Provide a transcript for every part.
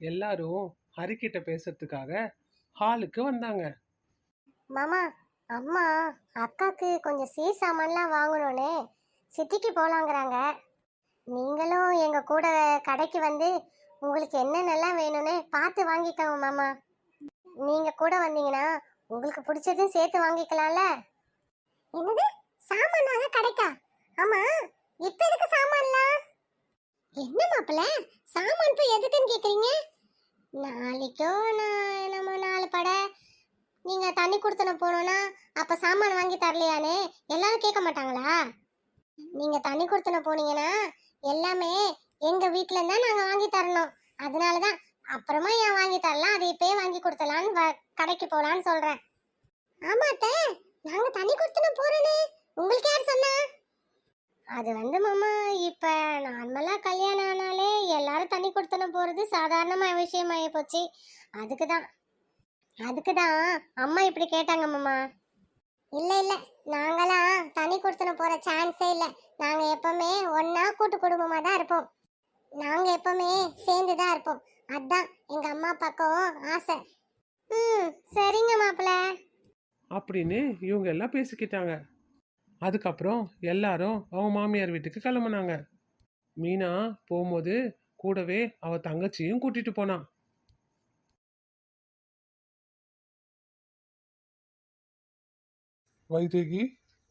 எல்லாரும் ஹரிக்கிட்ட பேசுறதுக்காக ஹாலுக்கு வந்தாங்க. மாமா அம்மா அக்காக்கு கொஞ்சம் சீ சாமான்லாம் வாங்கணும்னு சிட்டிக்கு போகலாங்கிறாங்க நீங்களும் எங்க கூட கடைக்கு வந்து உங்களுக்கு என்னென்னலாம் வேணும்னு பார்த்து வாங்கிக்கோங்க மாமா. நீங்க கூட வந்தீங்கன்னா உங்களுக்கு பிடிச்சதும் சேர்த்து வாங்கிக்கலாம்ல. என்னது? சாமானாக கிடைக்கா? ஆமா இப்ப மாப்பிள்ள சாமான் இப்போ எதுக்குன்னு கேக்குறீங்க? நாளைக்கோ நான் நம்ம நாலு படை. நீங்க தண்ணி கொடுத்தன போனோம்னா அப்ப சாமான் வாங்கி தரலையானே? எல்லாரும் கேட்க மாட்டாங்களா? நீங்க தண்ணி கொடுத்தன போனீங்கன்னா எல்லாமே எங்க வீட்ல இருந்தா நாங்க வாங்கி தரணும். அதனாலதான் அப்புறமா ஏன் வாங்கி தரலாம்? அதை இப்பயே வாங்கி கொடுத்தலான்னு வ- கடைக்கு போலான்னு சொல்றேன். ஆமா அத்தை நாங்க தண்ணி கொடுத்தன போறேனே. உங்களுக்கு யார் சொன்னா? அது வந்து மாமா இப்ப நார்மலா கல்யாணம் ஆனாலே எல்லாரும் தண்ணி கொடுத்தன போறது சாதாரணமா விஷயமாயி போச்சு. அதுக்கு தான் அதுக்கு தான் அம்மா இப்படி கேட்டாங்க மாமா. இல்ல இல்ல நாங்களாம் தனி கொடுத்தன போற சான்ஸே இல்ல. நாங்க எப்பவுமே ஒன்றா கூட்டு குடும்பமா தான் இருப்போம். நாங்க எப்பவுமே சேர்ந்து தான் இருப்போம். அதான் எங்க அம்மா அப்பாக்கும் ஆசை. ம் சரிங்க மாப்பிள்ள. அப்படின்னு இவங்க எல்லாம் பேசிக்கிட்டாங்க. அதுக்கப்புறம் எல்லாரும் அவங்க மாமியார் வீட்டுக்கு கிளம்புனாங்க. மீனா போகும்போது கூடவே அவ தங்கச்சியும் கூட்டிட்டு போனான் வைதேகி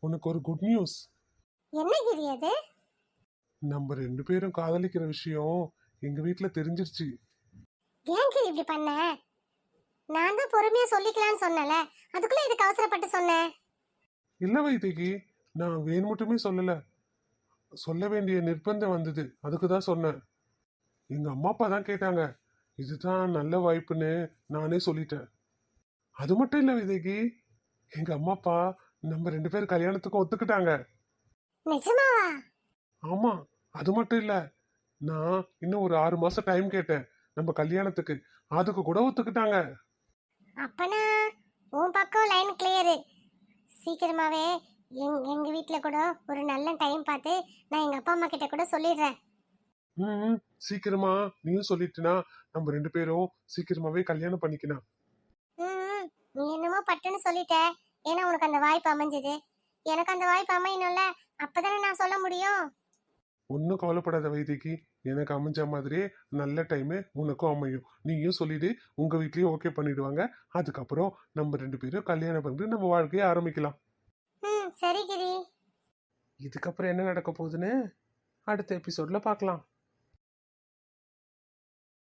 உனக்கு ஒரு குட் நியூஸ் என்ன கிரி அது? நம்ம ரெண்டு பேரும் காதலிக்கிற விஷயம் எங்க வீட்ல தெரிஞ்சிருச்சு. ஏன் கிரி இப்படி பண்ண? நான் தான் பொறுமையா சொல்லிக்கலாம்னு சொன்னல அதுக்குள்ள இதுக்கு அவசரப்பட்டு சொன்னேன் இல்ல வைதேகி நான் வேணும் மட்டுமே சொல்லல. சொல்ல வேண்டிய நிர்பந்தம் வந்தது. அதுக்கு தான் சொன்னேன். எங்க அம்மா அப்பா தான் கேட்டாங்க. இதுதான் நல்ல வாய்ப்புன்னு நானே சொல்லிட்டேன். அது மட்டும் இல்ல வைதேகி எங்க அம்மா அப்பா நம்ம ரெண்டு பேரும் கல்யாணத்துக்கும் ஒத்துக்கிட்டாங்க. நிஜமாவா? ஆமா அது மட்டும் இல்ல. நான் இன்னும் ஒரு ஆறு மாசம் டைம் கேட்டேன். நம்ம கல்யாணத்துக்கு. அதுக்கு கூட ஒத்துக்கிட்டாங்க. அப்பனா உன் பக்கம் லைன் கிளியரு சீக்கிரமாவே எங் எங்க வீட்ல கூட ஒரு நல்ல டைம் பார்த்து நான் எங்க அப்பா அம்மா கிட்ட கூட சொல்லிடுறேன். ம் சீக்கிரமா நீயும் சொல்லிட்டுனா நம்ம ரெண்டு பேரும் சீக்கிரமாவே கல்யாணம் பண்ணிக்கலாம் ம் நீ என்னமோ பட்டுன்னு சொல்லிட்ட. ஏன்னா உனக்கு அந்த வாய்ப்பு அமைஞ்சது. எனக்கு அந்த வாய்ப்பு அமையணும்ல. அப்பதானே நான் சொல்ல முடியும். ஒன்றும் கவலைப்படாத வைத்திக்கு எனக்கு அமைஞ்ச மாதிரியே நல்ல டைமு உனக்கும் அமையும். நீயும் சொல்லிடு. உங்க வீட்லயும் ஓகே பண்ணிடுவாங்க. அதுக்கப்புறம் நம்ம ரெண்டு பேரும் கல்யாணம் பண்ணிட்டு நம்ம வாழ்க்கையை ஆரம்பிக்கலாம். ம் சரி கிரி. இதுக்கப்புறம் என்ன நடக்க போகுதுன்னு அடுத்த எபிசோட்ல பார்க்கலாம்.